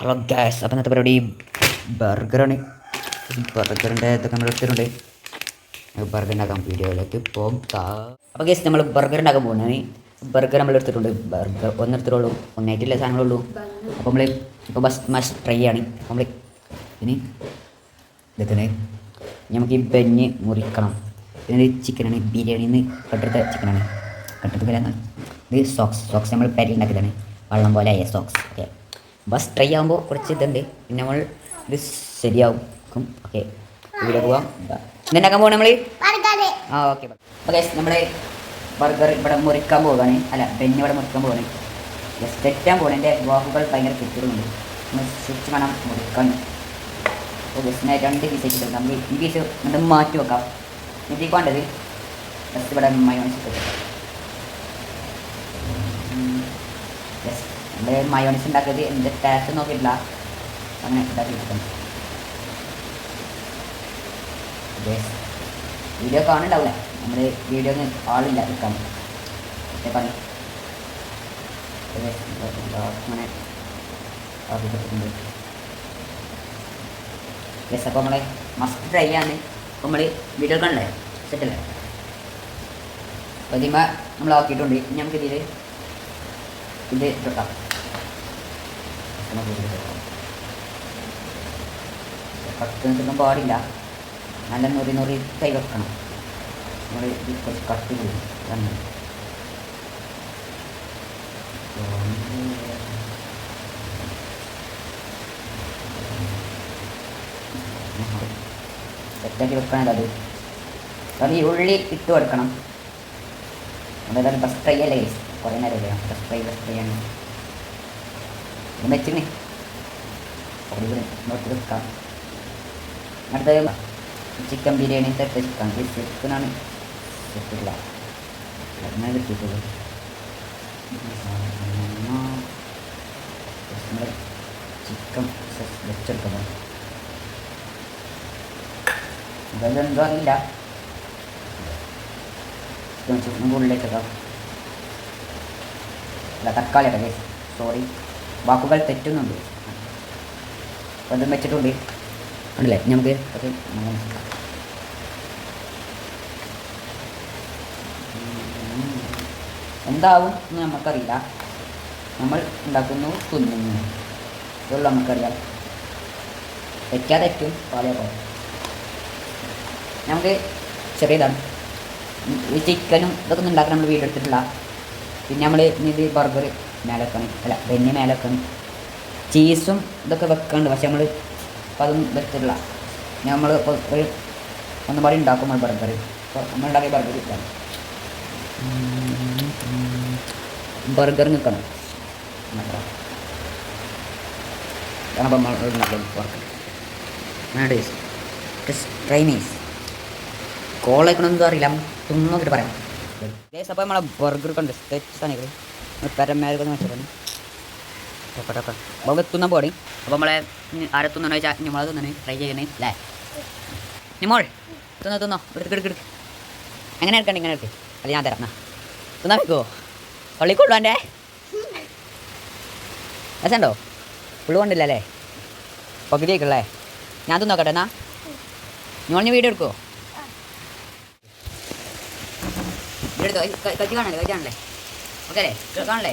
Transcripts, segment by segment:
Hello gas അപ്പം ഇന്നത്തെ പരിപാടി ബർഗറാണ് ബർഗറിന്റെ ഇതൊക്കെ നമ്മൾ എടുത്തിട്ടുണ്ട്. ബർഗർ ഉണ്ടാക്കാൻ വീഡിയോയിലേക്ക് പോകാം. അപ്പോൾ ഗ്യാസ് നമ്മൾ ബർഗർ ഉണ്ടാക്കാൻ പോകുന്നതാണ് ബർഗർ നമ്മൾ എടുത്തിട്ടുണ്ട്. ബർഗർ ഒന്നെടുത്തിട്ടുള്ളൂ ഒന്നായിട്ടില്ല സാധനങ്ങളുള്ളൂ. അപ്പോൾ നമ്മൾ ഇപ്പോൾ ബസ് മസ്റ്റ് ട്രൈ ആണ്. നമ്മൾ ഇനി ഇതൊക്കെ നമുക്ക് ഈ ബെഞ്ഞ് മുറിക്കണം. പിന്നെ ചിക്കനാണ് ബിരിയാണിയിൽ നിന്ന് കട്ടെടുത്ത ചിക്കനാണ് കട്ടെടുത്ത ഇത് സോക്സ് സോക്സ് നമ്മൾ പെരി ഉണ്ടാക്കിയതാണ്. വെള്ളം പോലെ ആയ സോക്സ് ഓക്കെ ബസ് ട്രൈ ആകുമ്പോൾ കുറച്ച് ഇതുണ്ട്. പിന്നെ നമ്മൾ ഇത് ശരിയാവും. ഓക്കെ ഇവിടെ പോവാം. ഇതുണ്ടാക്കാൻ പോകണം നമ്മൾ ആ ഓക്കെ ഓക്കെ നമ്മൾ ബർഗർ ഇവിടെ മുറിക്കാൻ പോവുകയാണ് അല്ല ബെഞ്ഞ് ഇവിടെ മുറിക്കാൻ പോവുകയാണ് ജസ്റ്റ് തെറ്റാൻ പോകണം എന്റെ വാക്കുകൾ ഭയങ്കര തെറ്റുകളുണ്ട്. നമ്മൾ സ്വിച്ച് വേണം മുറിക്കാൻ. അപ്പോൾ ജസ്റ്റിനെ രണ്ട് പീസ് വെച്ചിട്ടുണ്ട് നമ്മൾ ഈ പീസ് എന്നിട്ട് മാറ്റി വെക്കാം. വേണ്ടത് ജസ്റ്റ് ഇവിടെ മയോണിസ് വെക്കാം. നമ്മൾ മയോണിസ് ഉണ്ടാക്കിയത് എന്റെ ടേസ്റ്റ് നോക്കിയിട്ടില്ല. അങ്ങനെ ഉണ്ടാക്കി വെക്കാം വീഡിയോ കാണുന്നുണ്ടാവില്ല. നമ്മൾ വീഡിയോ ആളില്ല എടുക്കാൻ. യെസ് അപ്പോൾ നമ്മളെ മസ്റ്റ് ട്രൈ ആണ്. നമ്മൾ വീഡിയോ കണ്ടേ സെറ്റല്ലേ അപ്പോൾ ഇതിമ്മ നമ്മൾ ആക്കിയിട്ടുണ്ട്. ഇനി ഇത് ഇതിൽ ഇട്ടാം കട്ട് നിൽക്കാൻ പാടില്ല. നല്ല നുറി നുറി കൈ വെക്കണം. നമ്മൾ കുറച്ച് കട്ട് ചെയ്യും തന്നെ സെറ്റാക്കി വെക്കണല്ലോ അത്. അത് ഈ ഉള്ളി ഇട്ട് കൊടുക്കണം. നമ്മളേതായാലും ബസ് ഫ്രൈ അല്ലേ? കുറേ നേരം ഫസ്റ്റ് ഫ്രൈ ബസ് ഫ്രൈ ആണ്. ഇത് വെച്ചിന് നോക്കി വെക്കാം അടുത്ത ചിക്കൻ ബിരിയാണി സെറ്റ് ചിക്കൻ ചിക്കനാണ് സെറ്റില്ല അങ്ങനെ കിട്ടിയിട്ടുള്ളൂ നമ്മൾ ചിക്കൻ വെച്ചെടുക്കണം ഇതെന്തോ അറിയില്ല ചിക്കൻ ഉള്ളിലേക്കൊക്കെ അല്ല തക്കാളി അല്ലേ സോറി വാക്കുകൾ തെറ്റുന്നുണ്ട്. ബന്ധം വെച്ചിട്ടുണ്ട് ഉണ്ടല്ലേ നമുക്ക് അത് എന്താവും എന്ന് നമുക്കറിയില്ല നമ്മൾ ഉണ്ടാക്കുന്നു തിന്നുന്നു. ഇതുള്ള നമുക്കറിയാം തെറ്റാ തെറ്റും പാളിയ പോലെ നമുക്ക് ചെറിയതാണ്. ഈ ചിക്കനും ഇതൊക്കെ ഒന്നും ഉണ്ടാക്കാൻ നമ്മൾ വീടെടുത്തിട്ടില്ല. പിന്നെ നമ്മൾ ഇത് ബർഗർ മേലെ വെക്കണം അല്ല ബെന്നി മേലെ വെക്കണം ചീസും ഇതൊക്കെ വെക്കാണ്ട്. പക്ഷെ നമ്മൾ അപ്പോൾ അതൊന്നും വെച്ചിട്ടില്ല. നമ്മൾ ഇപ്പോൾ ഒരു ഒന്നും പാടി ഉണ്ടാക്കും നമ്മൾ ബർഗർ ഇപ്പോൾ നമ്മൾ ഉണ്ടാക്കിയ ബർഗർ കിട്ടാൻ ബർഗർ നിൽക്കണം കാരണം നമ്മൾ അറിയില്ല തിന്നോക്കിട്ട് പറയാം. അപ്പോൾ നമ്മളെ ബർഗർ കണ്ട് തെറ്റ് പരമേരൊക്കെ ഓക്കെ ഓക്കെ അപ്പോൾ എത്തുന്ന പോടി അപ്പോൾ നമ്മളെ ആരെ തിന്നണോ വെച്ചാൽ നമ്മളെ തിന്നണേ ട്രൈ ചെയ്യണേ അല്ലേ നിമോൾ തിന്നോ തിന്നോ എടുക്ക് എടുക്ക് എടുക്ക് എങ്ങനെ എടുക്കണ്ട ഇങ്ങനെ എടുക്ക് അല്ല ഞാൻ തരാം എന്നാ തിന്നാ വെക്കുമോ പള്ളിക്കുള്ളൂ എന്റെ രസമുണ്ടോ പുള്ളി കൊണ്ടില്ല അല്ലേ പകുതിയൊക്കെയല്ലേ ഞാൻ തിന്നോക്കട്ടെ എന്നാ നിങ്ങൾ വീഡിയോ എടുക്കുമോ എടുത്തോ കത്തി കാണല്ലേ കാണല്ലേ ഓക്കെ അല്ലേ? കേൾക്കാണല്ലേ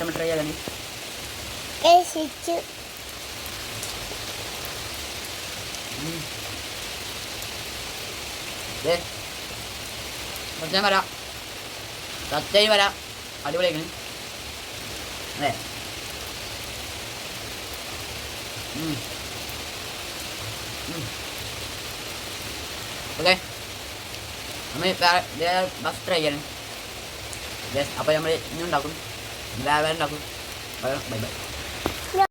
നമ്മൾ ട്രൈ കുറച്ച് വരാം. സത്യായി വരാം. അടിപൊളിയാണ് അതെ ഓക്കെ. നമ്മൾ ബസ് ട്രൈ ചെയ്യണം അപ്പോൾ നമ്മൾ ഇനി ഉണ്ടാക്കും. വേറെ ഉണ്ടാക്കും. Bye bye